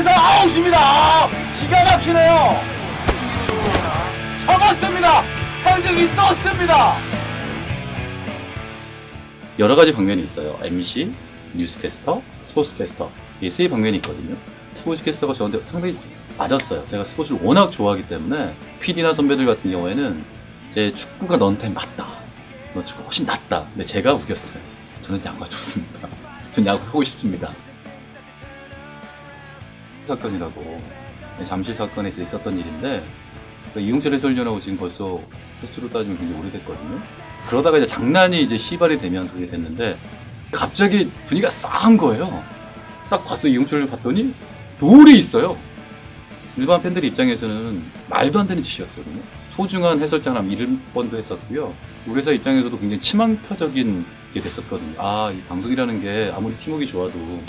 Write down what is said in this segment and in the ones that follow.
이래서 아웃입니다. 아, 기가 막히네요. 잡았습니다. 황정이 떴습니다. 여러 가지 방면이 있어요. MC, 뉴스캐스터, 스포츠캐스터. 이세 방면이 있거든요. 스포츠캐스터가 저한테 상당히 맞았어요. 제가 스포츠를 워낙 좋아하기 때문에 PD나 선배들 같은 경우에는 제 축구가 너한테 맞다. 너 축구 훨씬 낫다. 근데 제가 우겼어요. 저는 야구가 좋습니다. 전 야구 하고 싶습니다. 사건이라고 잠실 사건에서 있었던 일인데 그 이용철 해설위원하고 지금 벌써 횟수로 따지면 굉장히 오래됐거든요. 그러다가 이제 장난이 이제 시발이 되면 그게 됐는데 갑자기 분위기가 싸한 거예요. 딱 봤어 이용철을 봤더니 돌이 있어요. 일반 팬들 입장에서는 말도 안 되는 짓이었거든요. 소중한 해설자람 이름 번도 했었고요. 우리 회사 입장에서도 굉장히 치망표적인 게 됐었거든요. 아, 이 방송이라는 게 아무리 팀워크 좋아도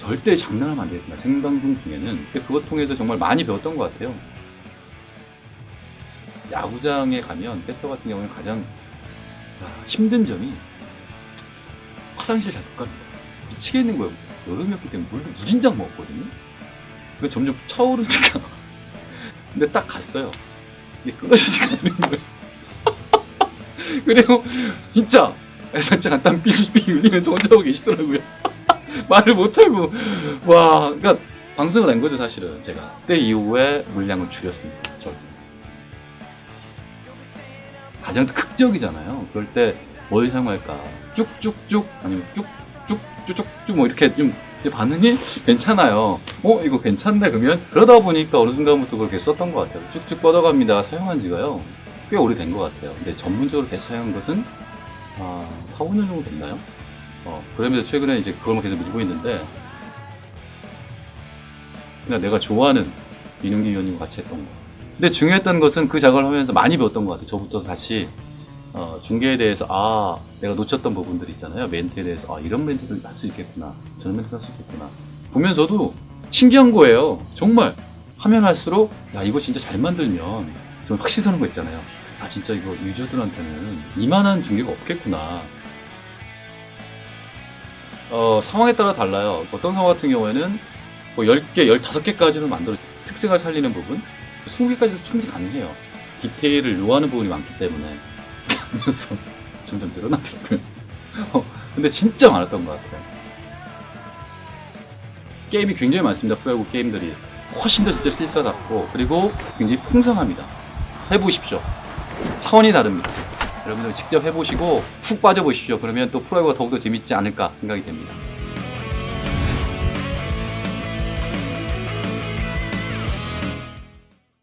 절대 장난하면 안 되겠구나. 생방송 중에는. 그것 통해서 정말 많이 배웠던 것 같아요. 야구장에 가면 캐스터 같은 경우는 가장 아, 힘든 점이 화장실 잘 못 갑니다. 미치겠는 거예요. 여름이었기 때문에 물도 무진장 먹었거든요. 그 점점 차오르니까. 근데 딱 갔어요. 이게 끊어지지가 않는 거예요. 그리고 진짜 살짝 땀 삐삐 흘리면서 혼자 오고 계시더라고요. 말을 못하고 와 그러니까 방송을 낸 거죠 사실은 제가 그때 이후에 물량을 줄였습니다. 저 가장 극적이잖아요. 그럴 때 뭘 사용할까? 쭉쭉쭉 아니면 쭉쭉쭉쭉쭉 뭐 이렇게 좀 반응이 괜찮아요. 어 이거 괜찮네 그러면 그러다 보니까 어느 순간부터 그렇게 썼던 것 같아요. 쭉쭉 뻗어갑니다. 사용한 지가요 꽤 오래된 것 같아요. 근데 전문적으로 계속 사용한 것은 아 4, 5년 정도 됐나요? 어 그러면서 최근에 이제 그걸만 계속 밀고 있는데 그냥 내가 좋아하는 민용기 위원님과 같이 했던 거. 근데 중요했던 것은 그 작업을 하면서 많이 배웠던 것 같아요. 저부터 다시 어, 중계에 대해서 아 내가 놓쳤던 부분들 있잖아요. 멘트에 대해서 아 이런 멘트도 할수 있겠구나. 저런 멘트 할 수 있겠구나. 보면서도 신기한 거예요. 정말 하면 할수록 야 이거 진짜 잘 만들면 좀 확실히 서는 거 있잖아요. 아 진짜 이거 유저들한테는 이만한 중계가 없겠구나. 어, 상황에 따라 달라요. 어떤 상황 같은 경우에는 뭐 10개, 15개까지는 만들어 특색을 살리는 부분, 20개까지도 충분히 가능해요. 디테일을 요하는 부분이 많기 때문에. 그래서 점점 늘어나더라고요. 어, 근데 진짜 많았던 것 같아요. 게임이 굉장히 많습니다. 프로야구 게임들이. 훨씬 더 진짜 실사답고, 그리고 굉장히 풍성합니다. 해보십시오. 차원이 다릅니다. 여러분들 직접 해보시고 푹 빠져보십시오. 그러면 또 프로야구가 더욱더 재밌지 않을까 생각이 됩니다.